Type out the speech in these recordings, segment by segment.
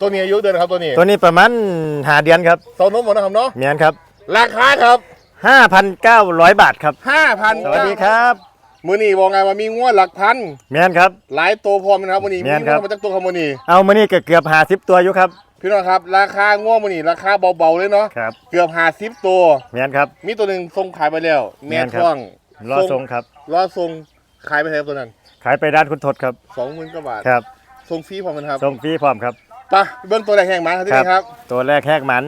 ตัวนี้อายุเดือนครับตัวนี้ตัวนี้ประมาณหาเดือนครับโตนมหมดนะครับเนาะเมียนครับราคาครับ 5,900 บาทครับ ห้าพันสวัสดีครับ มือนี่บอกไงว่ามีงวดหลักพันเมียนครับ หลายตัวพร้อมนะครับมือนี่แม่มีนงครัวบ ดมาจากตัวครับมือนี่เอามานี่ก็เกือบ50 ตัวอยู่ครับ พี่น้องครับ ราคางวดมือนี่ราคาเบาๆเลยเนาะครับ เกือบหาสิบตัว เมียนครับ มีตัวหนึ่งส่งขายไปแล้วแม่แม่นครับ ท่องรอทรงครับ รอทรงขายไปแล้วตัวนั้นขายไปด้านคุณทศครับ สองหมื่นกว่าบาทครับทรงฟรีพร้อมกันครับส่งฟรีพร้อมครับ ไปเบื้องตัวแรกแห่งหมาครับที่นี่ครับตัวแรกแหกหมัน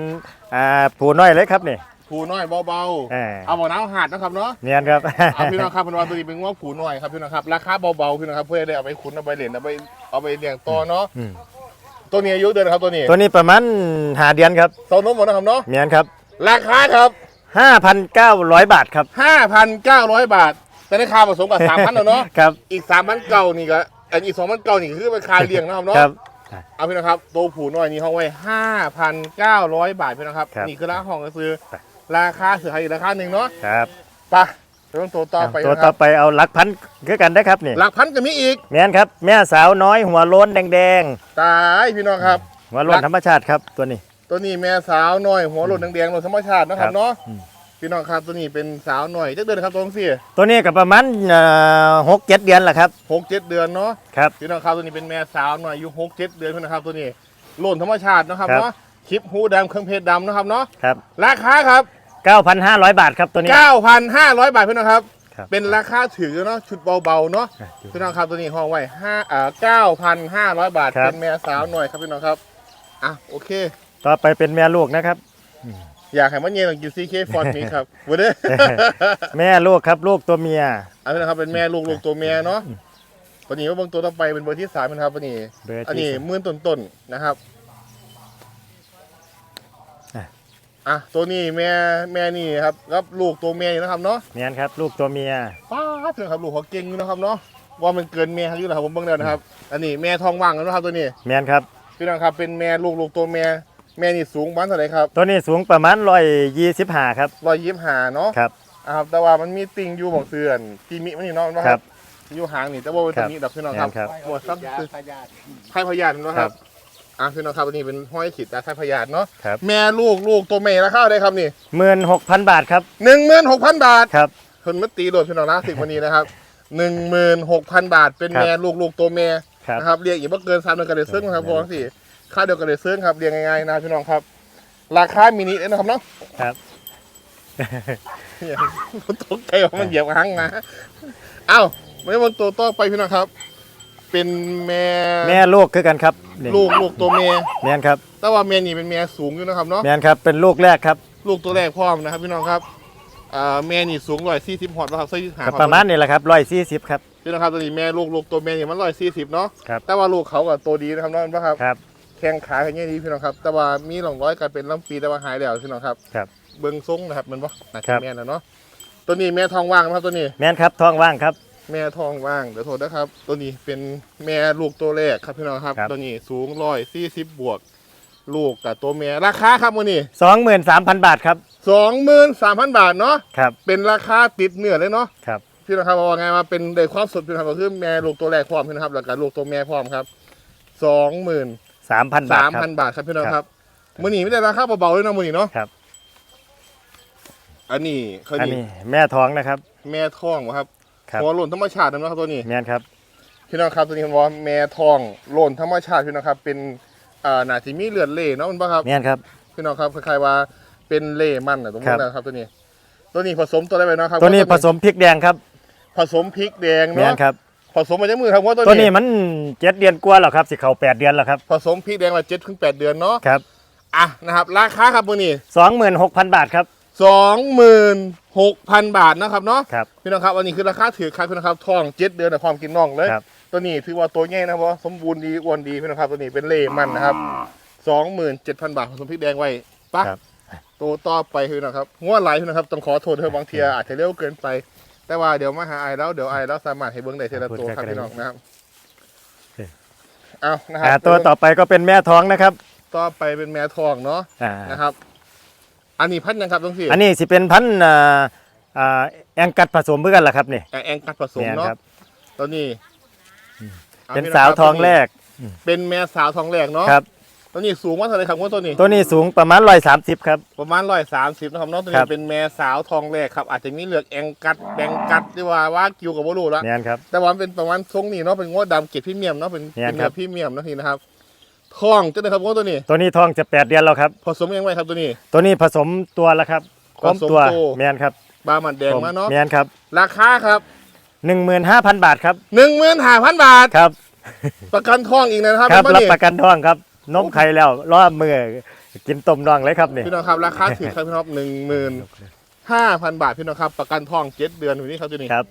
อ่าผูน้อยเลยครับนี่ ผูน้อยเบาเออ ๆเอาบ่อน้ำหาดนะครับเนาะเมียนครับ เอาพี่น้องครับพี่น้องตัวนี้เป็นงวผูน้อยครับพี่น้องครับราคาเบาๆพี่น้องครับเพื่อได้เอาไปขุนเอาไปเหรียญเอาไปเอาไปเลี้ยงต่อเนาะอืม ตัวนี้อายุเดือนครับตัวนี้ตัวนี้ประมาณหาเดือนครับโตนมหมดนะครับเนาะเมียนครับ ราคาครับ 5,900 บาทครับ5,900 บาท แต่ในค่าผสมกับ3,000แล้วเนาะ ครับ อีก3,000เก่านี่ก็อันอีก2,000เก่านี่คือเป็นค่าเลี้ยงนะครับเนาะครับ เอาพี่นะครับตัวผูน้อยนี่ห้องไว้5,900บาทพี่นะครับ ครับนี่คือราคาห้องก็คือไป ราคาเสือไทยอีกราคาหนึ่งเนาะครับไปไปต้องตัวต่อไปตัวนะคต่อรับไปเอาหลักพันคือกันได้ครับนี่หลักพันก็มีอีกเมียนครับแม่สาวน้อยหัวโล้นแดงตายพี่น้องครับ ๆหัวโล้นธรรมชาติครับตัวนี้ ตัวนี้แม่สาวน้อยหัวหลุดแดงๆหลุดธรรมชาตินะครับครับเนาะอืม พี่น้องครับตัวนี้เป็นสาวหน่อยจักเดือนครับตัวนี้ตัวนี้ก็ประมาณหกเจ็ดเดือนแหละครับหกเจ็ดเดือนเนาะครับพี่น้องครับตัวนี้เป็นแม่สาวหน่อยอายุหกเจ็ดเดือนพี่นะครับตัวนี้หล่นธรรมชาตินะครับครับเนาะคลิปหูดำเครื่องเพชรดำนะครับเนาะครับราคาครับ 9,500 บาทครับตัวนี้ 9,500 บาทพี่น้องครับครับเป็นราคาถือเนาะชุดเบาๆเนาะพี่น้องครับตัวนี้ห้องไว้ห้าอ่า9,500 บาทครับเป็นแม่สาวหน่อยครับพี่น้องครับอะโอเค ต่อไปเป็นแม่ลูกนะครับ อยากให้มันเย็นต้องกินซีเคฟอนนี้ครับวันนี้แม่ลูกครับลูกตัวเมียอันนี้นะครับเป็นแม่ลูกลูกตัวเมียเนาะตัวนี้ว่าเบางตัวต่อไปเป็นเบอร์ที่สามนะครับตัวนี้เบอร์อันที่นี้สามหมื่นต้นๆนะครับอะอะตัวนี้แม่แม่นี่ครับแล้วลูกตัวเมียอยู่นะครับเนาะเมียนครับ ลูกตัวเมียป้าดเถอะครับลูกเขาเก่งอยู่นะครับเนาะว่ามันเกินเมียครับอยู่แล้วครับผมเบิ่งแล้วนะครับ อันนี้แม่ทองว่างแล้วนะครับตัวนี้เมียนครับพี่น้องครับเป็นแม่ลูกลูกตัวเมีย แม่นี่สูงบ้านเท่าไหร่ครับตัวนี้สูงประมาณร้อยยี่สิบห้าครับร้อยยี่สิบห้าเนาะครับอ่าครับแต่ว่ามันมีติ่งอยู่บอกเสื่อนกีมิมันนี่เนาะครับ อยู่หางนี่แต่ว่าเป็นตัวนี้ดับพี่น้องครับครับหมดซับคือไทยพยาธิเนาะครับอะพี่น้องครับอันนี้เป็นห้อยขีดตาไทยพยาธิเนาะครับแม่ลูกลูกตัวเมียราคาได้ครับนี่หมื่นหกพันบาทครับหนึ่งหมื่นหกพันบาทครับคนมาตีโดดพี่น้องนะสิวันนี้นะครับหนึ่งหมื่นหกพันบาท เป็นครับแม่ลูกลูกตัวเมียครับนะครับเรียกอีกว่าเกินสามเดือนกันเลยซึ่งนะครับครับพอสิ ค่าเดียวกันเลยซึ่งครับเรียงง่ายๆนะพี่น้องครับ ราคามินิเลยนะครับเนาะครับเนี่ยตกใจว่ามันเหยียบหางนะเอ้าไม่ได้บนตัวต่อไปพี่น้องครับ เป็นแม่แม่ลูกคือกันครับนี่ลูกลูกตัวเมียเมียนครับแต่ว่าแม่นี่เป็นแม่สูงอยู่นะครับเนาะเมียนครับเป็นลูกแรกครับ ลูกตัวแรกพร้อมนะครับ พี่น้องครับอ่าแม่นี่สูงร้อยสี่สิบหอดนะครับใส่หาก็ประมาณนี้แหละครับร้อยสี่สิบครับพี่น้องครับตัวนี้แม่ลูกลูกตัวแม่นี่มันร้อยสี่สิบเนาะครับแต่ว่าลูกเขากับตัวดีนะครับน้องนะครับครับ แข้งขากันเงี้ยดีพี่น้องครับ แต่ว่ามีหลงร้อยกันเป็นลำปีแต่ว่าหายแล้วพี่น้องครับครับเบิ้งทรงนะครับมันบ่น่าครัจะบแม่นะเนาะตัวนี้แม่ทองว่างนะครับตัวนี้เมียนครับท้องว่างครับ แม่ทองว่างเดี๋ยวโทษนะครับ ตัวนี้เป็นแม่ลูกตัวแรกครับพี่น้องครับครับ ตัวนี้สูงร้อยสี่สิบบวก ลูกกับตัวแม่ราคาครับวันนี้สองหมื่นสามพันบาทครับสองหมื่นสามพันบาทเนาะครับเป็นราคาติดเนื้อเลยเนาะครับพี่น้องครับว่าไงมาเป็นได้ความสดพี่น้องครับก็คือแม่ลูกตัวแรกพร้อมพี่น้องครับแล้วก็ลูกตัวแม่พร้อมครับสองหมื่น สามพันบาสาทมครับพันบาทครับพี่น้องครับครับมือนี้ไม่ได้ราคาเบาๆเลยนะมือนี้เนาะครับ อันนี้เขาอันนี่นี้แม่ท้องนะครับ แม่ทองวะครับครับ หัวโล้นธรรมชาตินะครับตัวนี้เมียนครับ พี่น้องครับตัวนี้ผมว่าแม่ทองโล้นธรรมชาติพี่น้องครับ เป็นอ่าหนาที่มีเลือดเล่เนาะมันปะครับเมียนครับ พี่น้องครับคล้ายๆว่าเป็นเล่มันนะตรงครันี้บนะครับตัวนี้ ตัวนี้ผสมตัวอะไรไปเนาะครับตัวนี้ผสมพริกแดงครับผสมพริกแดงเมียเนาะนครับ ผสมมาจากมือครับว่าตัวตัวนี้นี้มันเจ็ดเดือนกว่าแล้วครับสิเขาแปดเดือนแล้วครับผสมพริกแดงมาเจ็ดถึงแปดเดือนเนาะครับอะนะครับราคาครับมือนี้สองหมื่นหกพันบาทครับสองหมื่นหกพันบาทนะครับเนาะครับพี่น้องครับอันนี้คือราคาถือครับพี่น้องครับทองเจ็ดเดือนแต่ความกินน่องเลยครับตัวนี้ถือว่าตัวใหญ่นะครับเพราะว่าสมบูรณ์ดีอ้วนดีพี่น้องครับตัวนี้เป็นเล่มันนะครับสองหมื่นเจ็ดพันบาทผสมพริกแดงไว้ปะครับตัวต่อไปพี่น้องครับงวดไหลายพี่น้องครับต้องขอโทษเธอบางทีอาจจะเร็วเกินไป แต่ว่าเดี๋ยวมาหาไอแล้วเดี๋ยวไอแล้วสามารถให้เบิ้งได้ทีละตัวครับพี่น้องนะครับเอานะครัอ่าบตัวต่อไปก็เป็นแม่ท้องนะครับ ต่อไปเป็นแม่ทองเนาะอ่านะครับ อันนี้พันธุ์ยังครับต้องสิอันนี้สิเป็นพันธุ์อ่าอ่าแองกัดผสมเพื่อกันล่ะครับนี่แองแองกัดผสมแม่นเนาะครับตัวนี้อาเป็นพี่องสาวครับทองแรก เป็นแม่สาวทองแรกเนาะครับ ตัวนี้สูงว่าเท่าไหรครับว่าตัวนี้ ตัวนี้สูงประมาณ130ครับ ประมาณร้อยสามสิบนะครับเน้องตัวครันี้บ เป็นแม่สาวทองแรกครับ อาจจะมีเหลือกแองกัดแบงกัดที่ว่าว่ากิวกับว่ารูแล้วแม่นครับ แต่ว่ามันเป็นประมาณทรงนี้เนาะเป็นงวดดำเกล็ดพรีเมียมเนาะเป็นเนี่ยเป็นครัเนื้อบพรีเมียมเนาะทีนะครับทองจะได้ครับงวดตัวนี้ ตัวนี้ทองจะแปดเดือนแล้วครับ ผสมยังไงครับตัวนี้ ตัวนี้ผสมตัวแล้วครับพร้อมผสมตัวตัวแม่นครับบามันแดงมาเนาะแม่นครับราคาครับ15,000บาทครับหนึ่งหมื่นห้าพันบาท ครับประกันทองอีกนะครับครับเป็นรับนี่ประกันทองครับ นมไข่แล้วรอบมือกินต้มน่องเลยครับนี่พี่น้องครับราคาถือครับพี่น้องหนึ่งหมื่นห้าพันบาทพี่น้องครับ ประกันทองเจ็ดเดือนอยู่นี่ครับตัวนี้ครับ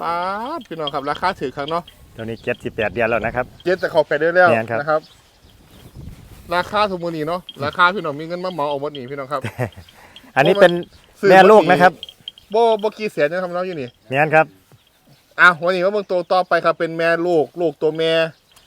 ป๊าดพี่น้องครับราคาถือครับเนาะตัวนี้78เดือนแล้วนะครับเจ็ดแต่เขาไปได้แล้วแม่นครับนะครับ ราคาสมมุนีเนาะราคาพี่น้องมีเงินมาเหมาเอาหมดนี่พี่น้องครับ อันนี้เป็นซื้อแม่ลูกนะครับโบโบกี่แสนนะครับน้องอยู่นี่แม่นครับอะวันนี้ว่าเบิ่งตัวต่อไปครับเป็นแม่ลูก ลูกตัวแม่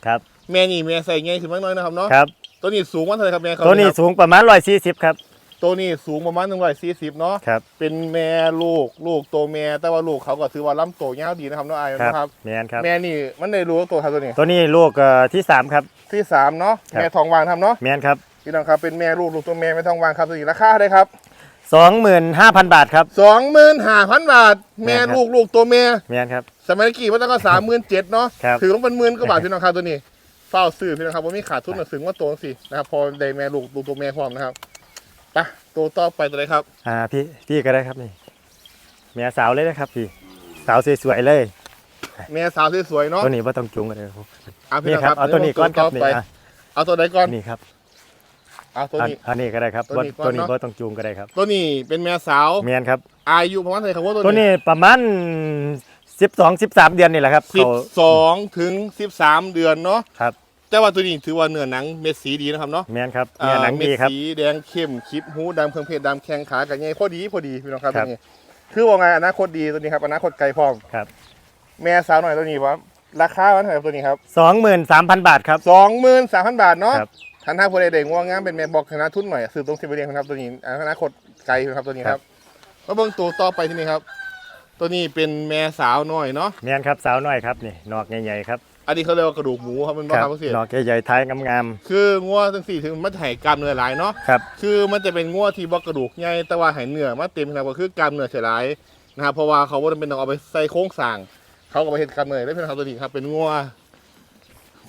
ครับ แม่นี่แม่ใส่ไงถึงมากน้อยนะครับเนาะครับ ตัวนี้สูงว่าเท่าไหร่ครับแม่เขาตัวนี้ครับสูงประมาณ140ครับ ตัวนี้สูงประมาณหนึ่งร้อยสี่สิบเนาะครับ เป็นแม่ลูกลูกตัวแม่แต่ว่าลูกเขาก็ถือว่าลำโตยาวดีนะครับน้องไอ้ครับนะครับ แม่นครับ แม่นี่มันได้รู้ตัวครับตัวนี้ ตัวนี้ลูกเอ่อที่สามครับ ที่สามเนาะครับ แม่ทองวางทำเนาะแม่นครับพี่น้องครับเป็นแม่ลูกลูกตัวแม่ไม่ทองวางครับตัวนี้ราคาได้ครับ25,000บาทครับ สองหมื่นห้าพันบาท แม่แม่ครับลูกลูกตัวแม่ แม่นครับ สมัยกี่มันต้องก็สามหมื่นเจ็ดเนาะครับ ถือลงเป็นหมื่นก็บาทพี่น้องครับตัวนี้ เฝ้าซื้อพี่น้องครับว่ามีขาดทุนหนักสึงว่าโตสินะครับพอได้แม่ลูกลูกตัวแม่พร้อมนะครับไปตัวต่อไปตัวไหนครับ อ่าพี่พี่ก็ได้ครับนี่แม่สาวเลยนะครับ พี่ สาวสวยๆเลยแม่สาวสวยๆเนาะตัวนี้ว่าต้องจุงกันเลยครับอะพี่นี่น้องคครัรับบเอาตัวนี้ก่อนครับต่นี่ไปอะเอาตัวไหนก่อนนี่ครับเอาตัวอันนี้อันนี้ก็ได้ครับตัวนี้ก่อนตัวนี้เนอะว่าต้องจูงก็ได้ครับ ตัวนี้เป็นแม่สาวแม่นครับ อายุประมาณเท่าไหร่ครับว่าตัวตัวนี้นี้ประมาณ 12 13เดือนนี่แหละครับสิบเขาสองถึงสิบสามเดือนเนาะครับแต่ว่าตัวนี้ถือว่าเนื้อหนังเม็ดสีดีนะครับเนาะแม่นครับแม่หนังเม็ดีครับสีแดงเข้มคลิปหูดำเครื่องเพชรดำแข้งขากับไงพอดีพอดีพี่น้องครับครัตัวบนี้คือว่าไงอนาคตดีตัวนี้ครับอนาคตไกลพร้อม ครับแม่สาวหน่อยตัวนี้ว่าราคามันเท่าไหร่ครับตัวนี้ครับ23,000บาทครับ สองหมื่นสามพันบาทเนาะครับ ทันท่าพลเด็กว่างามเป็นแม่บอกคณะทุนหน่อยซื้อตรงสิบเรียนครับตัวนี้อนาคตไกลครับตัวนี้ครับมาเบิ่งตัวต่อไปที่นี่ครับ ตัวนี้เป็นแม่สาวหน่อยเนาะแม่นครับสาวน้อยครับนี่นอกใหญ่ๆครับอันนี้เขาเรียกว่ากระดูกหมูครับมันคบ้ารัครับพี่เสียนอกใหญ่ๆท้ายงามคืองัวทั้งสี่ถึงมันจะให้กล้ามเนื้อหลายเนาะๆครับคือมันจะเป็นงัวที่บอกกระดูกใหญ่แต่ว่าให้เนื้อมาเต็มนะครับก็คือกล้ามเนื้อเฉยหลายนะครับเพราะว่าเขาว่าเป็นต้องเอาไปใส่โครงสร้างเขาก็ไปเห็นกล้ามเนื้อได้เป็นครับตัวนี้ครับเป็นงัว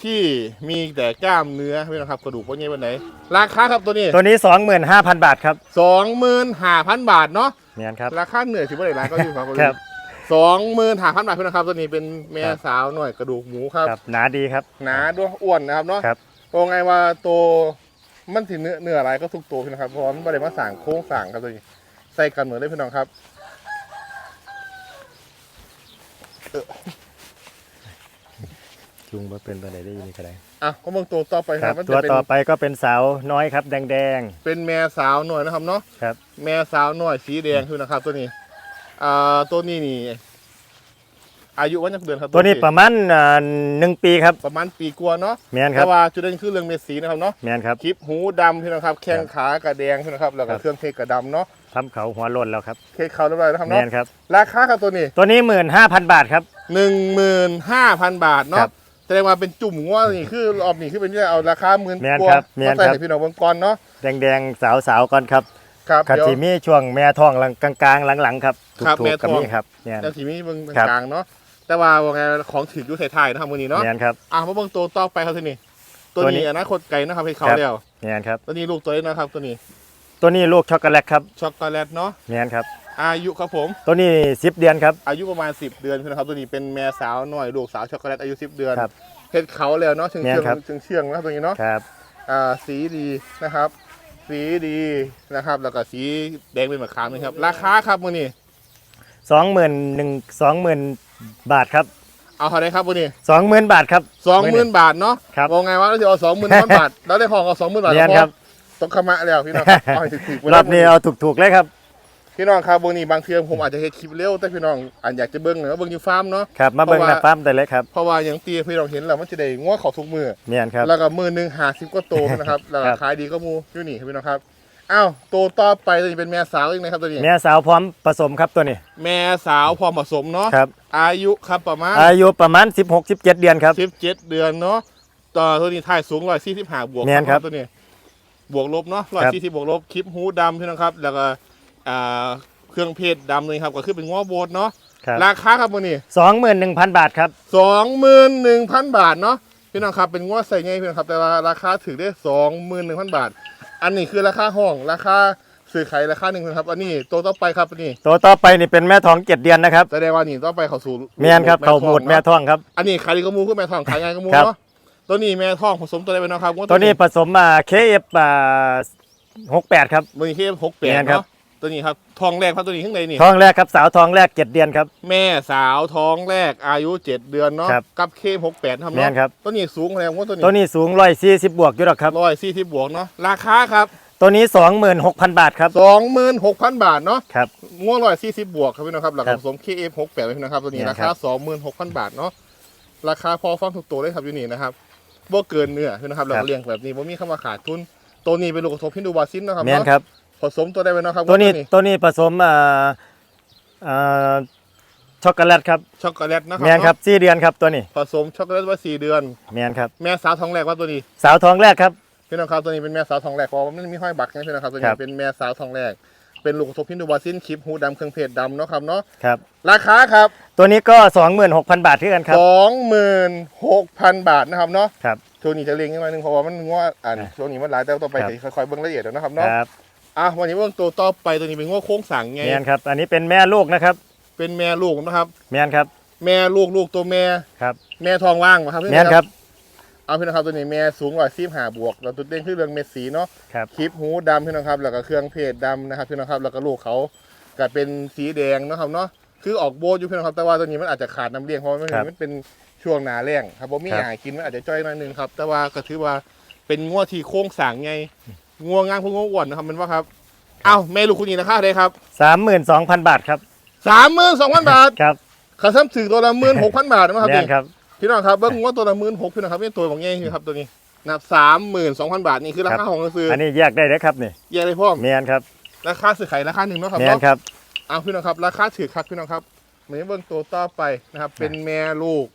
ที่มีแต่กล้ามเนื้อไม่นะครับกระดูกว่าใหญ่วันไหน ราคาครับตัวนี้ตัวนี้ 25,000 บาทครับสองหมื่นห้าพันบาทเนาะแม่นครับ ราคาเหนื่อยถือว่าหลายๆก็อยู่ครับครับสองหมื่นห้าพันบาทเพื่อนนะครับตัวนี้เป็นแม่ครับ สาวหน่อยกระดูกหมูครับ ครับหนาดีครับ หนาด้วยอ้วนนะครับเนาะครับ ตัวไงว่าตัวมันถึงเนื้อเนื้ออะไรก็ทุกตัวพี่นะครับเพราะว่ามันไม่ได้มาสั่งโค้งสั่งครับตัวนี้ใส่กันเหมือนได้พี่น้องครับ จุงว่าเป็นตัวไหนได้ยินก็ได้อะก็เบิ่งตัวต่อไปคครัรับบ มันตัวจะเป็นต่อไปก็เป็นสาวน้อยครับ แดง เป็นแม่สาวหน่อยนะครับเนาะครับ แม่สาวหน่อยสีแดงพี่นะครับ ตัวนี้อ่าตัวนี้นี่ อายุวันจักเดือนครับๆ ตัวนี้ประมาณอ่าหนึ่งปีครับ ประมาณปีกว่าเนาะแม่นคแต่รับว่าจุดเด่นคือเรื่องเม็ดสีนะครับเนาะแม่นครับ คลิปหูดำพี่นะครับ แข้งขากระแดงพี่นะครับแล้วก็ครับ เครื่องเพชรกระดำเนาะทำเขาหัวโล้นแล้วครับ เคสเขาเรียบร้อยนะครับแม่เนาะนครับ ราคาครับตัวนี้ตัวนี้15,000บาทครับ หนึ่งหมื่นห้าพันบาทคเนาะรับ แสดงว่าเป็นจุ่มว่านี่คือรอบนี้คือเป็นที่เอาราคาหมื่นแม่นกว่าครับแม่นมาใส่ครับ ให้พี่น้องเบิ่งก่อนเนาะแดงๆสาวๆก่อนครับครับคัดเดี๋ยวสีมีช่วงแม่ท้องหลังกลางๆหลังๆครับถูครับกแม่ๆท้กับอง นี่ครับแม่นเดี๋ยวทีนี้เบิ่งครับ กลางเนาะแต่ว่าว่าไงของถืออยู่ไทยๆนะครับมือนี้เนาะแม่นครับ อะมาเบิ่งตัวต่อไปครับทีนี้ตัวตัวนี้ นี้อนาคตไกลนะครับให้เขาครับแล้วแม่นครับ ตัวนี้ลูกตัวนี้นะครับ ตัวนี้ตัวนี้ลูกช็อกโกแลตครับช็อกโกแลตเนาะแม่นครับ อายุครับผม ตัวนี้10 เดือนครับ อายุประมาณ 10 เดือนนะครับ ตัวนี้เป็นแม่สาวหน่อยลูกสาวช็อกโกแลตอายุ 10 เดือนครับเห็ดเขาแล้วเนาะเชื่องแม่เชื่องนครับ เชื่องเชื่องนะครับตัวนี้เนาะครับ อ่าสีดีนะครับ สีดีนะครับ แล้วก็สีแดงเป็นมะขามนะครับ ราคาครับมือนี้21,000 20,000บาทครับเอาเท่าไหรครับมือนี้20,000บาทครับ สองหมื่นบาทเนาะครับมองไงว่าเราจะเอาสองหมื่นบาทแล้วได้ห้องเอาสองหมื่นบาทเรียนครับ ต้องขมาแล้วพี่น้องครับเอาให้ถูกๆไปรอบนี้เอาถูกๆเลยครับ พี่น้องครับมือนี้บางเทีผมอาจจะเฮ็ดคลิปเร็วแต่พี่น้องอาจอยากจะเบิ้งหน่อยว่าเบิ้งอยู่ฟาร์มเนาะครับมาเบิ่งเพราะหว่าน้าฟาร์มได้เลยครับเพราะว่าอย่างตีพี่น้องเห็นแล้วมันจะได้ง้อเขาทุกมือแม่นครับแล้วก็มือหนึ่งหาสิบก็โตวนะครับแล้วก็ครับขายดีก็มูอยู่นี่ครับพี่น้องครับอ้าวโตวต่อไปตัวนี้เป็นแม่สาวอีกนะครับตัวนี้แม่สาวพร้อมผสมครับตัวนี้ แม่สาวพอผสมเนาะครับ อายุครับประมาณอายุประมาณ 16-17 เดือนครับ สิบเจ็ดเดือนเนาะต่อตัวนี้ถ่ายสูงร้อยสี่สิบห้าบวกแม่นครับตัวนี้ บวกลบเนาะร้อยครับสี่สิบบวกลบคลิปหูดำพี่น้องครับ แล้วก็ อ่าเครื่องเพชรดำเลยครับก็คือเป็นง้อโบดเนาะครับราคาครับวันนี้สองหมื่นหนึ่งพันบาทครับ สองหมื่นหนึ่งพันบาทเนาะพี่น้องครับเป็นง้อใส่ไงพี่น้องครับแต่ว่าราคาถือได้สองหมื่นหนึ่งพันบาท อันนี้คือราคาห้องราคาซื้อขายราคาหนึ่งครับ อันนี้ตัวต่อไปครับอันนี้ตัวต่อไปนี่เป็นแม่ทองเจ็ดเดือนนะครับ แสดงว่านี่ต้องไปเขาสู่แม่นครับเขาหมูดแม่ทองทองครับ อันนี้ขายดีกระมูคือแม่ทองขายไงกระมูครับ เนาะตัวนี้แม่ทองผสมตัวอะไรไปเนาะครับตัวนี้ผสมมาเคเอฟหกแปดครับ มือที่หกแปแม่ดนครับ เนาะ ตัวนี้ครับทองแรกครับตัวนี้ข้างในนี่ทองแรกครับสาวทองแรกเจ็ดเดือนครับ แม่สาวท้องแรกอายุเจ็ดเดือนเนาะครับกับเคหกแปดทำแม่เนาะนครับ ตัวนี้สูงแรงว่าตัวนี้ตัวนี้สูงร้อยสี่สิบบวกอยู่หรอกครับ ร้อยสี่สิบบวกเนาะราคาครับตัวนี้สองหมื่นหกพันบาทครับสองหมื่นหกพันบาทเนาะครับ ง่วงร้อยสี่สิบบวกครับพี่น้องครับหลักครับผสม KF หกแปดพี่นะครับตัวนี้เนี่ยราครัคาบสองหมื่นหกพันบาทเนาะราคาพอฟังถูกตัวเลยครับอยู่นี่นะครับบ่เกินเนื้อพี่นะครับเราครับเลี้ยงแบบนี้บ่มีคำว่าขาดทุนตัวนี้เป็นลูกกระทบพินดูบาซินนะครับแม่นเนาะ ครับ ผสมตัวได้ไหมเนาะครับตัวนี้ตัวนี้ผสมอ่าอ่าช็อกโกแลตครับช็อกโกแลตนะครัแมนครับสี่เดือนครับตัวนี้ ผสมช็อกโกแลตไว้สี่เดือนแมนครับแม่สาวท้องแรกว่าตัวนี้ สาวทองแรกครับพี่น้องครับตัวนี้เป็นแม่สาวท้องแรกเพราะว่ามันมีห้อยบักนะพี่น้องครับตัวครันี้บเป็นแม่สาวท้องแรก เป็นลูกกระทบพินดูบาซินคลิปหูดำเครื่องเพชรดำเนาะครับเนาะครับราคาครับ ตัวนี้ก็สองหมื่นหกพันบาทเท่ากันครับสองหมื่นหกพันบาทนะครับเนาะครับช่วงนี้จะเลี้ยงนิดนึงเพราะว่ามันง้ออ่านครับช่วงนี้มันหลายแต่ต่อไปครับจะค่อยๆเบิ่งละเอียดนะครับคเนาะรับ อะวันนี้เบิ่งตัวต่อไปตัวนี้เป็นง้อโค้งสั่งไงแมนครับ อันนี้เป็นแม่ลูกนะครับ เป็นแม่ลูกนะครับ แมนครับ แม่ลูกลูกตัวแม่ครับ แม่ทองว่างมาครับพี่แมนครับ เอาพี่นะครับตัวนี้แม่สูงกว่าซีบหาบวกเราตัวเด้งคือเรื่องเม็ดสีเนาะครับคลิปหูดำพี่น้องครับ แล้วก็เครื่องเพชรดำนะครับพี่น้องครับแล้วก็ลูกเขาก็เป็นสีแดงเนาะครับเนาะคือออกโบดอยู่พี่น้องครับแต่ว่าตัวนี้มันอาจจะขาดน้ำเลี้ยงเพราะมันครับมันเป็นช่วงหนาแรงครับผมมีครับอาหารกินมันอาจจะจ้อยหน่อยนึงครับ แต่ว่าก็ถือว่าเป็นง้วที่โค้งสั่งไง งวงางพวกง้วอ้วนนะครับมันว่าครับเอาแม่ลูกคุณนี่ราคาได้ครับสามหมื่นสองพันบาทครับสามหมื่นสองพันบาทครับค่าซ้ำถือตัวละหมื่นหกพันบาทนะครับพี่ครับพี่น้องครับเบิ้งว่าตัวละหมื่นหกพี่น้องครับนี่ตัวของแง่นี่ครับตัวนี้นะสามหมื่นสองพันบาทนี่คือราคาของซื้ออันนี้แยกได้เลยครับนี่แยกได้พ่อเมแมนครับราคาซื้อขายราคาหนึ่งเนาะครับแมนเนครับเอาพี่น้องครับราคาถือครับพี่น้องครับเหมือนเบิ้งตัวต่อไปนะครับ เป็นแม่ลูก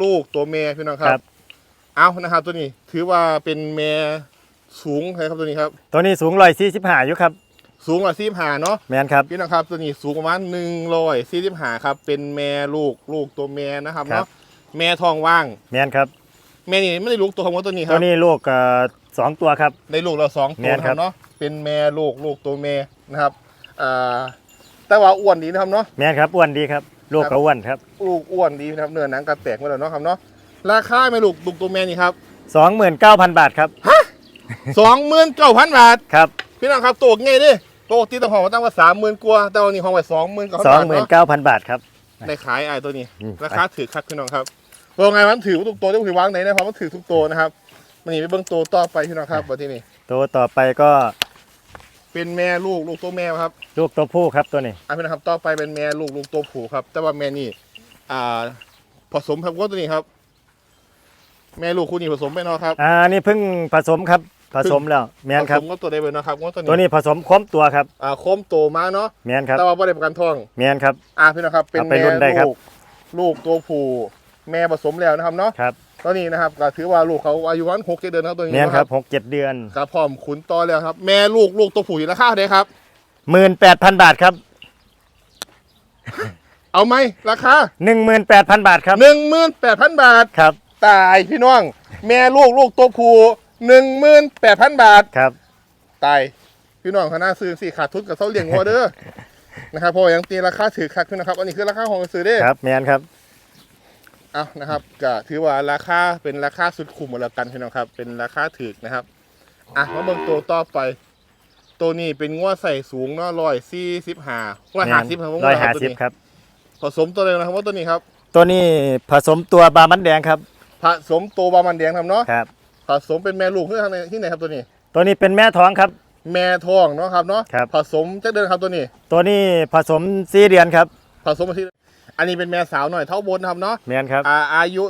ลูกตัวแม่พี่น้องครับบเอานะครับตัวนี้ถือว่าเป็นแม่ สูงเลยครับตัวนี้ครับ ตัวนี้สูงร้อยสี่สิบห้าอยู่ครับ สูงกว่าซีบหาเนาะแมนครับ พี่น้องครับตัวนี้สูงประมาณหนึ่งร้อยซีบหาครับ เป็นแม่ลูกลูกตัวแม่นะครับครับ เนาะแม่ทองว่าง แมนครับ แม่นี่ไม่ได้ลูกตัวของว่าตัวนี้คตัรัวบนี้ลูกเอ่อสองตัวครับได้ลูกเราสองตัวแม่นนะคครัรับ บเนาะเป็นแม่ลูกลูกตัวแม่นะครับอ่าแต่ว่าอ้วนดีนะครับเนาะ แมนครับอ้วนดีครับ ลูกก็อ้วนครับลูกอ้วนดีนะครับเนื้อหนังกระแตกมาแล้วเนาะครับเนาะราคาแม่ลูกลูกตัวแม่นี่ครับสองหมื่นเก้าพันบาทครับ สองหมื่นเก้าพันบาท ครับ พี่น้องครับตัวไงดิปกติต้องห้องมาตั้งว่าสามหมื่นกว่าแต่วันนี้ห้องไว้สองหมื่นเก้าพันสองบาทหมื่นเนาะเก้าพันบาทครับ ในขายไอ้ตัวนี้ อืม ราคาถือคักพี่น้องครับว่าไงมันถือทุกตัวที่ผมวางไหนนะเพราะมันถือทุกตัวนะครับมันนี่ไปเบิ้งตัวต่อไปพี่น้องครับวันที่นี่ตัวต่อไปก็เป็นแม่ลูกลูกตัวแม่ครับลูกตัวผู้ครับตัวนี้ อะพี่นะครับต่อไปเป็นแม่ลูกลูกตัวผู้ครับ แต่ว่าแม่นี่อ่าผสมครับว่าตัวนี้ครับ แม่ลูกคู่นี้ผสมไปเนาะครับ อ่านี่เพิ่งผสมครับ ผสมแล้วแมนผครัสบมก็ตัวใดไปเนาะครับว่าตัวนี้ตัวนี้ผสมครบตัวครับอ่าโคมโตมาเนาะแมนครับแต่ว่าไม่ได้ประกันท้องแมนครับอ่าพี่นะครับเป็นเอาไปแม่รุ่นได้ครับลูกลูกตัวผู้แม่ผสมแล้วนะครับเนาะครับตอนนี้นะครับก็ถือว่าลูกเขาอายุวันหกเจ็ดเดือนนะครับตัวนี้แมนนะครับหกเจ็ดเดือนครับพร้อมขุนต่อแล้วครับ แม่ลูกลูกตัวผู้อยู่ราคาเท่าไหร่ครับหมื่นแปดพันบาทครับเอาไหมราคาหนึ่งหมื่นแปดพันบาทครับหนึ่งหมื่นแปดพันบาทครับตายพี่น้อง แม่ลูกลูกตัวผู้ หนึ่งหมื่นแปดพันบาท ครับ ตาย พี่น้องคณะซื้อสี่ขาดทุนกับเสาเลี้ยงวัวเด้อ นะครับเพราะว่ายังตีราคาถือคักขึ้นนะครับ อันนี้คือราคาของซื้อเด้อครับแมนครับ เอานะครับก็ถือว่าราคาเป็นราคาสุดคุ้มหมดแล้วกันพี่น้องครับ เป็นราคาถือนะครับ อะมาเบิ่งตัวต่อไป ตัวนี้เป็นงัวใส่สูงเนาะร้อยสี่สิบห้าร้อยห้าสิบครับผมร้อยว่าห้าตัวสิบนี้ครับ ผสมตัวเลยนะครับว่าตัวนี้ครับ ตัวนี้ผสมตัวบามันแดงครับ ผสมตัวบามันแดงครับเนาะ ครับ ผสมเป็นแม่ลูกที่ทางไหนที่ไหนครับตัวนี้ ตัวนี้เป็นแม่ท้องครับ แม่ทองเนาะครับเนาะครับ ผสมจักเดือนครับตัวนี้ ตัวนี้ผสมสี่เดือนครับผสมมาที่อันนี้เป็นแม่สาวหน่อยเท่าบนครับเนาะแมนครับอ่าอายุ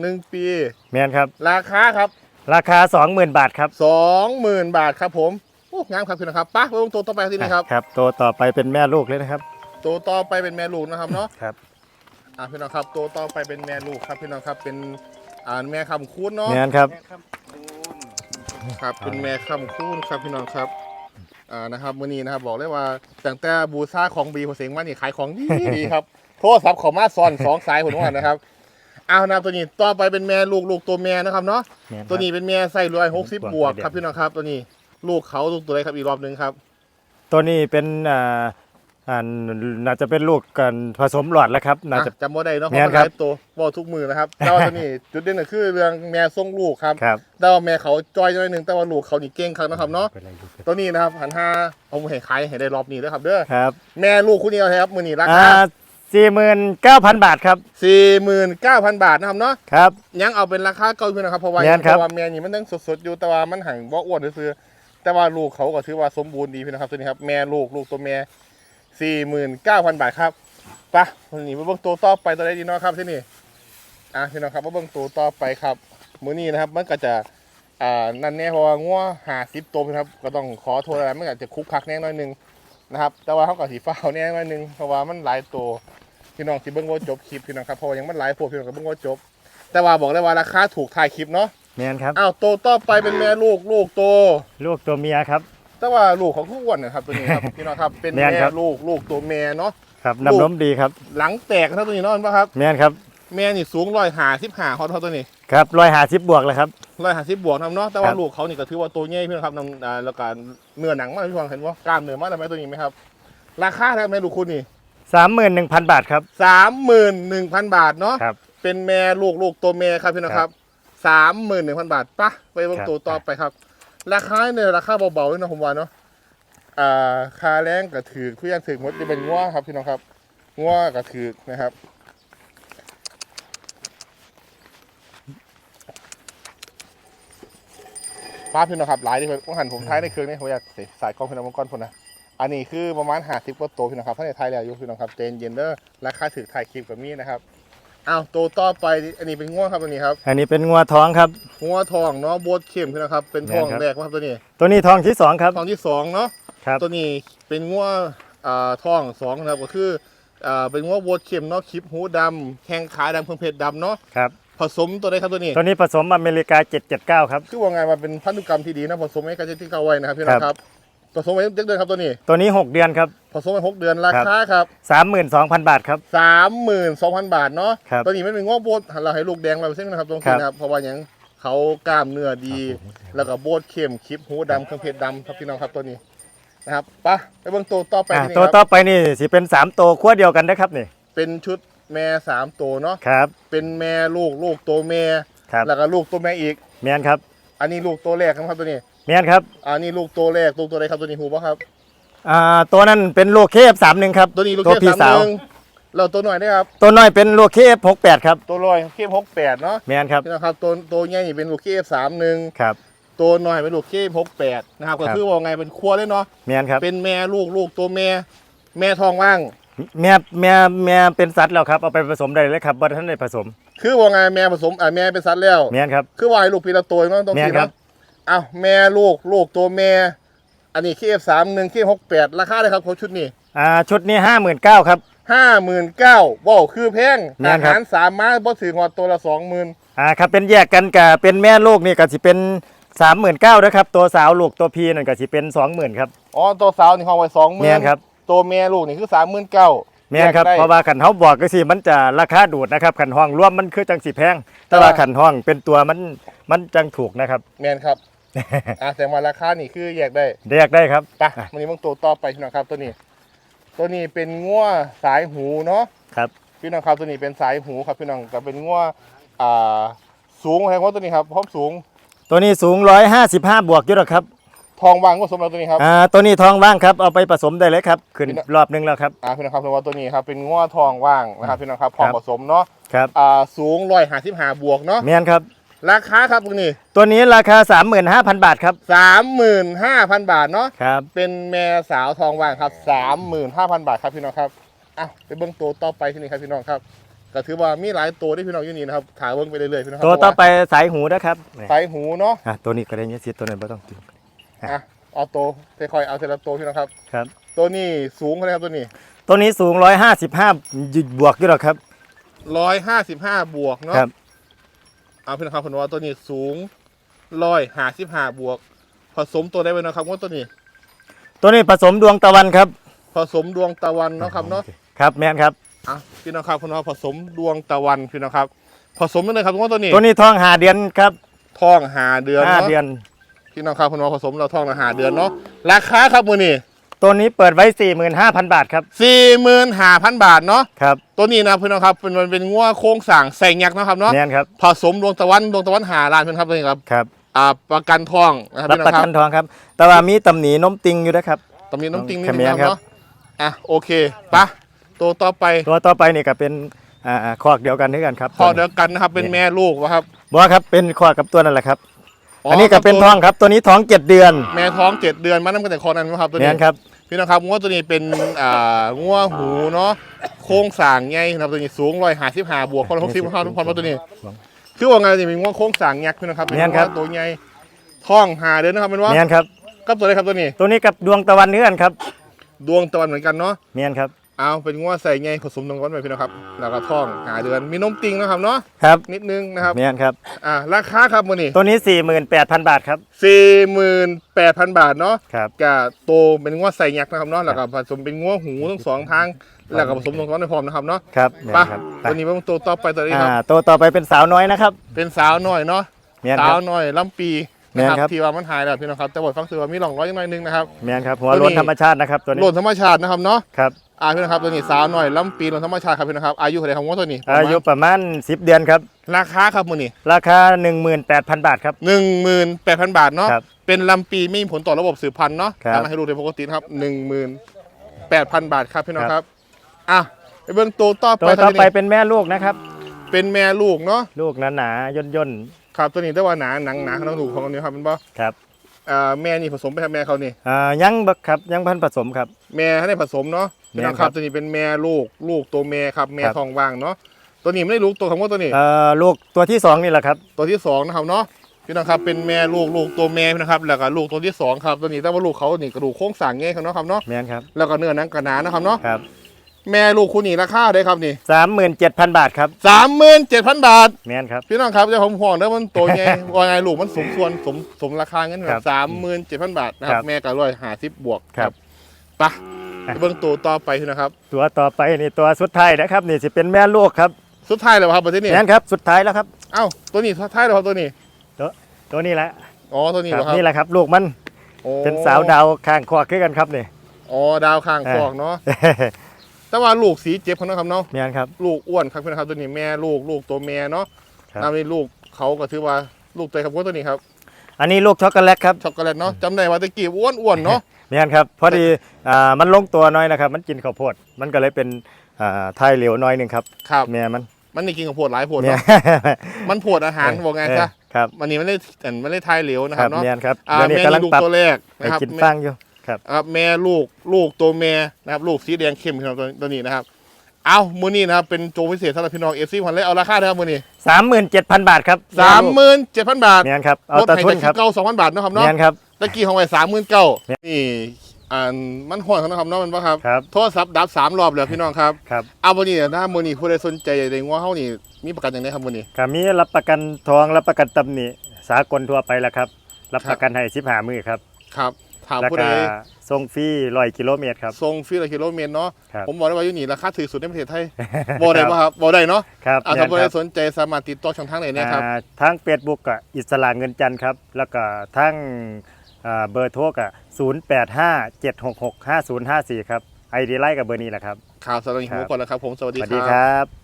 หนึ่งปี แมนครับ ราคาครับราคาสองหมื่นบาทครับสองหมื่นบาทครับผมโอ้งามครับพี่นะครับไป้าไปลงตัวต่อไปที่นี่ครับครับตัวต่อไปเป็นแม่ลูกเลยนะครับตัวต่อไปเป็นแม่ลูกนะครับเนาะ ครับ อ่าพี่น้องครับตัวต่อไปเป็นแม่ลูกครับพี่น้องครับเป็น อ่าแม่คำคูณเนาะแม่นครับ ครับเป็นแม่คำคูณครับพี่น้องครับอ่านะครับมื้อนี้นะครับ บอกเลยว่าตั้งแต่บูชาของบีพอเสียงมานี่ขายของดีดีครับโทรศัพท์เขอมาซ้อนสองสายผมว่านะครับเอานะครับตัวนี้ต่อไปเป็นแม่ลูกลูกตัวแม่นะครับเนาะแม่นครับ ตัวนี้เป็นแม่ไส้รวยหกสิบบบววกกครับพี่น้องครับ ตัวนี้ลูกเขาลูกตัวอะไรครับอีกรอบหนึ่งครับ ตัวนี้เป็นอ่า อ่าน่าจะเป็นลูกกันผสมหลอดแล้วครับน่าจะอะจำว่าได้เนาะเพแม่ราะนมันคหรับลายตัวบอกทุกมือนะครับ แต่ว่าตัวนี้จุดเด่นก็คือเรื่องแม่ส่งลูกครับครับ แต่ว่าแม่เขาจอยหน่อยหนึ่งแต่ว่าลูกเขานี่เก่งครับนะครับเนาะเป็นไรลูกตัวนี้นะครับหันห้าเอาไปให้ขายให้ได้รอบนี้ด้วยครับเด้อครับแม่ลูกคู่นี้เอาครับมือนี้ราอ่าคาสี่หมื่นเก้าพันบาทครับสี่หมื่นเก้าพันบาทนะครับเนาะครับ ยังเอาเป็นราคาเก่าอยู่นะครับเพราะว่าแม่นครับเพราะว่าแม่นี่มันยังสดๆอยู่แต่ว่ามันห่างบ่อ้วนซื้อๆแต่ว่าลูกเขาก็ถือว่าสมบูรณ์ดีพี่นะครับตัวนี้ครับแม่ลูกลูกตัวแม่ สี่หมื่นเก้าพันบาทครับไปะวันนี้มาเบิ่งตัวต่อไปตัวใดดีเนาะครับที่นี่อะพี่น้องครับมาเบิ่งตัวต่อไปครับมื้อนี้นะครับมันก็จะอ่านั่นแน่เพราะว่างัวหาสิบตัวนะครับก็ต้องขอโทษอะไรมันอาจจะคุกคักแน่น้อยหนึงนะครับแต่ว่าเขาก็สีฟ้าวแน่น้อยหนึงเพราะว่ามันหลายตัวพี่น้องที่เบิ่งว่าจบคลิปพี่น้องครับเพราะว่ายังมันหลายพวกพี่น้องก็เบิ่งว่าจบ แต่ว่าบอกเลยว่าราคาถูกถ่ายคลิปเนาะแม่นครับอ้าวโตต่อไปเป็นแม่ลูกลูกโต ลูกตัวเมียครับ แต่ว่าลูกของทุกวันนะครับตัวนี้ครับ พี่น้องครับเป็นแม่แม่นครับ ลูกลูกตัวแม่เนาะ ครับลูก น้ำนมดีครับ หลังแตกนะครับตัวนี้เนาะเห็นปะครับ แม่นครับแม่นี่สูงร้อยหาสิบหาเขาเท่าตัวนี้ครับร้อยหาสิบบวกเลยครับ ร้อยหาสิบบวกนะครับเนาะแต่ว่าครับ ลูกเขานี่ก็ถือว่าตัวใหญ่พี่น้องครับนำอ่าแล้วก็เนื้อหนังมากพี่ฟังเห็นว่ากล้ามเนื้อมากเลยไหมตัวนี้ไหมครับ ราคาเท่าไหร่แม่ลูกคุณนี่สามหมื่นหนึ่งพันบาทครับ สามหมื่นหนึ่งพันบาทเนาะ ครับ เป็นแม่ลูกลูกตัวแม่ครับพี่น้องครับสามหมื่นหนึ่งพันบาทปะไปเบิ่งครับ ตัวต่อไปครับ ราคาเนี่ยราคาเบาๆเลยนะผมว่าเนาะอ่าคาแรงกระถือคุยยังถือหมดจะเป็นง้อครับพี่น้องครับง้อกระถือนะครับป้าพพี่น้องครับหลายที่เพิ่นหันผมท้ายในเครื่องนี่ผมอยากใส่กล้องพี่น้องมังกรพนนะอันนี้คือประมาณหาสิบกว่าตัวพี่น้องครับถ้าในไทยแล้วอยู่พี่น้องครับเจนเย็นเดอร์ราคาถือถ่ายคลิปกับมีนะครับ อ้าวตัวต่อไปอันนี้เป็นง้วครับตัวนี้ครับ อันนี้เป็นงัวท้องครับ งัวทองเนาะโบดเข้มพี่น้องครับ เป็นทองแม่นครับแรกครับตัวนี้ตัวนี้ทองที่สองครับทองที่สองเนาะครับตัวนี้เป็นงัวอ่าทองสองนะครับก็คืออ่าเป็นงัวโบดเข้มเนาะคลิปหูดำแข้งขาดำเพิ่งเพชรดำเนาะครับผสมตัวใดครับตัวนี้ ตัวนี้ผสมอเมริกา 779 ครับ คือว่าไงมันเป็นพันธุกรรมที่ดีนะผสมให้กันที่เขาไว้นะครับพี่น้องครับ ผสมไว้เดือนครับตัวนี้ ตัวนี้ 6 เดือนครับ ผสมไปหกเดือนราคาครับ32,000 บาทครับ สามหมื่นสองพันบาทเนาะครับ ตัวนี้ไม่เป็นง้อโบดเราให้ลูกแดงเราเส้นนะครับตรงครันี้บนะครับเพราะว่าอย่างเขากล้ามเนื้อดี แล้วก็โบดเข้มคลิปหูดำเครื่องเพชรดำครับพี่น้องครับตัวนี้นะครับไปะไปเบิ่งตัวต่อไปอ่าที่นี่ตัวคต่รัอบไปนี่สิเป็น3ตัวขั้วเดียวกันนะครับนี่เป็นชุดแม่สามตัวเนาะครับเป็นแม่ลูกลูกตัวแม่ ครับแล้วก็ลูกตัวแม่อีก แมนครับ อันนี้ลูกตัวแรกนะครับตัวนี้ แมนครับอันนี้ลูกตัวแรกลูกตัวใดครับตัวนี้หูปะครับ อ่าตัวนั้นเป็นโลเคฟ31ครับตัวนี้ลูกตัวเทพพี่สามสาวหนึ่งเราตัวหน่อยนะครับ ตัวน้อยเป็นโลเคฟ68ครับตัวลอยเคฟหกแปดเนาะแมนครับนี่นะครับตัวตัวใหญ่นี่เป็นลูกเคฟสามหนึ่งครับ ตัวหน่อยเป็นลูกเคฟหกแปดนะครับครัก็บคือว่าไงเป็นครัวเลยเนาะแมนครับเป็นแม่ลูกลูกตัวแม่แม่ทองว่าง แม่แม่แม่เป็นสัตว์แล้วครับเอาไปผสมได้เลยครับบ่ทันได้ผสมคือว่าไงแม่ผสมอ่าแม่เป็นสัตว์แล้ว แมนครับ คือว่าให้ลูกปีละตัวเนาะต้องแม่กินนครัเนาะ บอ้าวแม่ลูกลูกตัวแม่ อันนี้เคฟสามหนึ่งเคฟหกแปดราคาเลยครับเขาชุดนี้อ่าชุดนี้59,000ครับ ห้าหมื่นเก้าว้าวคือแพงแม่อานครับ หารสามม้าบ่ถือหอดตัวละสองหมื่นอ่าครับเป็นแยกกันกับเป็นแม่ลูกนี่ก็สิเป็น39,000นะครับตัวสาวลูกตัวพี่นั่นก็สิเป็น20,000ครับ อ๋อตัวสาวนี่ห้องไว้สองหมื่แม่นนครับ ตัวแม่ลูกนี่คือสามหมื่นเก้าแม่นครับเพราะว่าขันเฮาบอกก็สิมันจะราคาดูดนะครับขันห้องรวมมันคือจังสิแพงแต่ว่าขันห้องเป็นตัวมันมันจังถูกนะครับ แมนครับ อะแต่ว่าราคานี่คือแยกได้เรียกได้ครับไปวันนี้มึงตัวต่อไปพี่น้องครับตัวนี้ ตัวนี้เป็นงัวสายหูเนาะครับพี่น้องครับตัวนี้เป็นสายหูครับพี่น้องแต่เป็นงัวอ่าสูงแพงกว่าตัวนี้ครับพร้อมสูง ตัวนี้สูง 155 บวกอยู่หรอกครับทองวางก็สมแล้วตัวนี้ครับ อ่าตัวนี้ทองว่างครับเอาไปผสมได้เลยครับขึ้นพี่น้อง รอบนึงแล้วครับ อ่าพี่น้องครับเพราะว่าตัวนี้ครับเป็นงัวทองว่างนะครับพี่น้องครับพร้อมครับผสมเนาะครับ อ่าสูงร้อยห้าสิบห้าบวกเนาะ แม่นครับ ราคาครับตัวนี้ตัวนี้ราคา 35,000 บาทครับสามหมื่นห้าพันบาทเนาะครับ เป็นแม่สาวทองว่างครับสามหมื่นห้าพันบาทครับพี่น้องครับอะไปเบิ้งตัวต่อไปที่นี่ครับพี่น้องครับก็ถือว่ามีหลายตัวที่พี่น้องอยู่นี่นะครับถ่ายเบิ้งไปเรื่อยๆพี่น้องครับตัวต่อไปสายหูนะครับนี่สายหูเนาะอะตัวนี้ก็ได้เนี่ยสิตัวนั้นบ่ต้องตึงอะเอาตัวค่อยๆเอาทีละตัวพี่น้องครับครับ ตัวนี้สูงเท่าไหร่ครับตัวนี้ ตัวนี้สูง 155บวกอยู่หรอกครับร้อยห้าสิบห้าบวกเนาะครับ เอาพี่น้องครับเพิ่นว่าตัวนี้สูงร้อยห้าสิบห้าบวก ผสมตัวได้ไว้นะครับว่าตัวนี้ ตัวนี้ผสมดวงตะวันครับ ผสมดวงตะวันเนาะครับเนาะครับแม่นครับอะพี่น้องครับเพิ่นว่าผสมดวงตะวันพี่น้องครับ ผสมได้เลยครับว่าตัวนี้ ตัวนี้ท้องหาเดือนครับท้องหาเดือนห้าเนาะเดือนพี่น้องครับเพิ่นว่าผสมเราท้องละหาเดือนเนาะราคาครับมื้อนี้ ตัวนี้เปิดไว้ 45,000 บาทครับสี่หมื่นห้าพันบาทเนาะครับตัวนี้นะพี่น้องครับเป็นมันเป็นงัวโค้งสั่งใส่ยักษ์นะครับเนาะแม่นครับผสมดวงตะวันดวงตะวันหาล้านเพื่อนครับตัวนี้ครับครับอ่าประกันทองนะครับรับพี่น้อประงครักับนทองครับ แต่ว่ามีตำหนินมติงอยู่นะครับ ตำนี้น้ำติ้งนิดแคนึเมีงยนนะครับเนาะอะโอเคปะตัวต่อไปตัวต่อไปนี่ก็เป็นอ่าคอกเดียวกันด้วยกันครับพอเดียวกันนะครับเป็นแม่ลูกวะครับบ่ครับเป็นคอกกับตัวนั่นแหละครับ อันนี้ก็เป็นทองครับตัวนี้ท้องเจ็ดเดือนแม่ท้องเจ็ดเดือนมาน้ำกันแต่คอนั้นนะครับตัวแม่นี้นครับ พี่น้องครับงัวตัวนี้เป็นอ่างัวหูเนาะโค้งสั่งไงนะครับตัวนี้สูงร้อยห้าสิบห้าบวกคนละหกสิบห้าทุกคนว่าตัวนี้ คือว่าไงจะมีงัวโค้งสั่งยักษ์พี่น้องครับเป็นแม่นครับงัวตัวใหญ่ท้องหาเดือนนะครับเป็นว่าแม่นครับ กับตัวอะไรครับตัวนี้ ตัวนี้กับดวงตะวันเนื้อกันครับ ดวงตะวันเหมือนกันเนาะแม่นครับ เอาเป็นงัวใส่ไงผสมตรงก้อนไปพี่น้องครับ แล้วก็ท่องหาเดือนมีนมติงนะครับเนาะครับนิดนึงนะครับแม่นครับอ่าราคาครับมือนี่ตัวนี้ 48,000 บาทครับสี่หมื่นแปดพันบาทเนาะครับกับโตเป็นงัวใส่ยักษ์นะครับเนาะแล้วก็ผสมเป็นงัวหูทั้งสองทางแล้วก็ผสมตรงก้อนในพร้อมนะครับเนาะครับแม่นไปครับไปตัวนี้เป็นตัวต่อไปตัวนี้คอ่ารับตัวต่อไปเป็นสาวน้อยนะครับ เป็นสาวหน่อยเนาะแม่นสาควรับหน่อยลำปีแม่นะนคครัรับบที่ว่ามันหายแล้วพี่น้องครับแต่บทฟังสือว่ามีหล่องร้อยยังหน่อยนึงนะครับแม่นครับหัวตัวนี้โล้นธรรมชาตินะครับตัวนี้โหลนธรรมชาตินะครับเนาะครับอ่าพี่น้องครับตัวนี้สาวหน่อยลำปีโหลนธรรมชาติครับพี่น้องครับอายุเท่าไหร่ของงัวตัวนี้อายุประมาณ 10 เดือนครับ ราคาครับมือนี่ราคา 18,000 บาทครับ หนึ่งหมื่นแปดพันบาทเนาะครับเป็นลำปีไม่มีผลต่อระบบสืบพันธุ์เนาะครับตามให้ดูในปกตินะครับหนึ่งหมื่นแปดพันบาทครับพี่น้องครับอะไปเบื้องตัวต่อตัวไปต่อไปตัวนี้เป็นแม่ลูกนะครับ เป็นแม่ลูกเนาะลูกหนาๆย่นย่นครับตัวนี้ได้ว่าหนาหนังหนาต้องดูของอันนี้ครับเป็นบ่ๆครับอ่าแม่นี่ผสมไปครับแม่เขานี่ อ่ายังบักครับยังพันผสมครับ แม่ให้ได้ผสมเนาะ พี่น้องแม่คครัรับบตัวนี้เป็นแม่ลูกลูกตัวแม่ครับแม่ครับทองว่างเนาะตัวนี้ไม่ได้ลูกตัวของว่าตัวนี้เอ่อลูกตัวที่สองนี่แหละครับ ตัวที่สองนะครับเนาะพี่น้องครับเป็นแม่ลูกลูกตัวแม่นะครับ แล้วก็ลูกตัวที่สองครับตัวนี้แต่ว่าลูกเขานี่กระดูกโค้งสร้างไงครับเนาะครับเนาะแม่นครับแล้วก็เนื้อหนังกระหนานะครับเนาะครับแม่ลูกคุณนี่ราคาได้ครับนี่สามหมื่นเจ็ดพันบาทครับสามหมื่นเจ็ดพันบาทแม่นครับพี่น้องครับเจ้าผมห่วงเด้อมันตัวใหญ่ว่าไงลูกมันสมส่วนสมสมราคาเงินแบครับบสามหมื่นเจ็ดพันบาทนะคครัรับบแม่ก็ร้อยห้าสิบบวกครับไปะ เบื้องตัวต่อไปพี่นะครับ ตัวต่อไปนี่ตัวสุดท้ายนะครับนี่จะเป็นแม่ลูกครับสุดท้ายเลยครับประเทศนี้แม่นครับสุดท้ายแล้วครับเอ้าตัวนี้สุดท้ายเลยครับตัวนี้ตัวนี้แหละอ๋อตัวนี้คเหรรัอครับนี่แหละครับ ลูกมันโอ้เป็นสาวดาวข้างคอคือกันครับนี่อ๋อดาวข้างฟอกเนาะแต่ว่าลูกสีเจ็บเขานะครับเนาะแม่นครับลูกอ้วนครับพี่นะครับตัวนี้แม่ลูกลูกตัวแม่เนาะครับตามนี้ลูกเขาก็ถือว่าลูกตัวครับพวกตัวนี้ครับ อันนี้ลูกช็อกโกแลตครับช็อกโกแลตเนาะจำได้ว่าตะกี้อ้วนอ้วนๆเนาะ แม่นครับพอดีอ่ามันลงตัวน้อยนะครับ มันกินข้าวโพดมันก็เลยเป็นอ่าไทยเหลวน้อยหนึงครับครับแม่มันมันนี่กินกับโพดหลายโพดแม่เนาะมันโพดอาหารบอกไงเออซะครับวันนี้ไม่ได้แต่ไม่ได้ทายเหลวนะคครัรับบเนาะแม่นครับอ่าเดี๋ยวนี้แม่กำลังนี่ลูกปรับตัวแรกไปนะครับกินแม่ฟางอยู่ครับครับแม่ลูกลูกตัวแม่นะครับลูกสีแดงเข้มครับตัวตัวนี้นะครับเอามือนี้นะครับเป็นโจพิเศษสำหรับพี่น้องเอฟซีพันเลยเอาราคาเท่าไหร่มือนี้สามหมื่นเจ็ดพันบาทครับสามหมื่นเจ็ดพันบาทแม่นครับเอาลดตะให้ทุนจากครับเก้าสองพันบาทนะครับเนาะแม่นครับ ตะกี้ของไว้สามหมื่นเก้าแม่นนี่อ่ามันห่อนเขานะครับเนาะมันปะครับ ครับ โทรศัพท์ดับสามรอบเลยพี่น้องครับครับ เอาวันนี้นะมือนี้ผู้ใดสนใจในงัวเฮานี่มีประกันอย่างไรครับมือนี้ก็มีรับประกันทองรับประกันตำหนิสากลทั่วไปแล้วครับ รับประกันให้สิบห้ามือครับ ครับ ถามแล้วผู้ก็ใดส่งฟรีร้อยกิโลเมตรครับ ทรงฟิลกิโลเมตรเนาะ ครับผมบอกได้ว่าอยู่นี่ราคาถือสุดในประเทศไทยบอกได้ป่ะครับบอกได้เนาะครับอ่าแม่ถ้านผู้คใดรับสนใจสามารถติดต่อช่องทางไหนเนี่ยครับ อ่าทั้งเฟซบุ๊กกับอิสระเงินจันทร์ครับ แล้วก็ทั้งอ่า เบอร์โทรกับศูนย์แปดห้าเจ็ดหกหกห้าศูนย์ห้าสี่ครับไอดีไลน์กับเบอร์นี้แหละครับข่าวสารหิวก่อนแล้วครับผมสวัสสดีวัสคดีรับครับ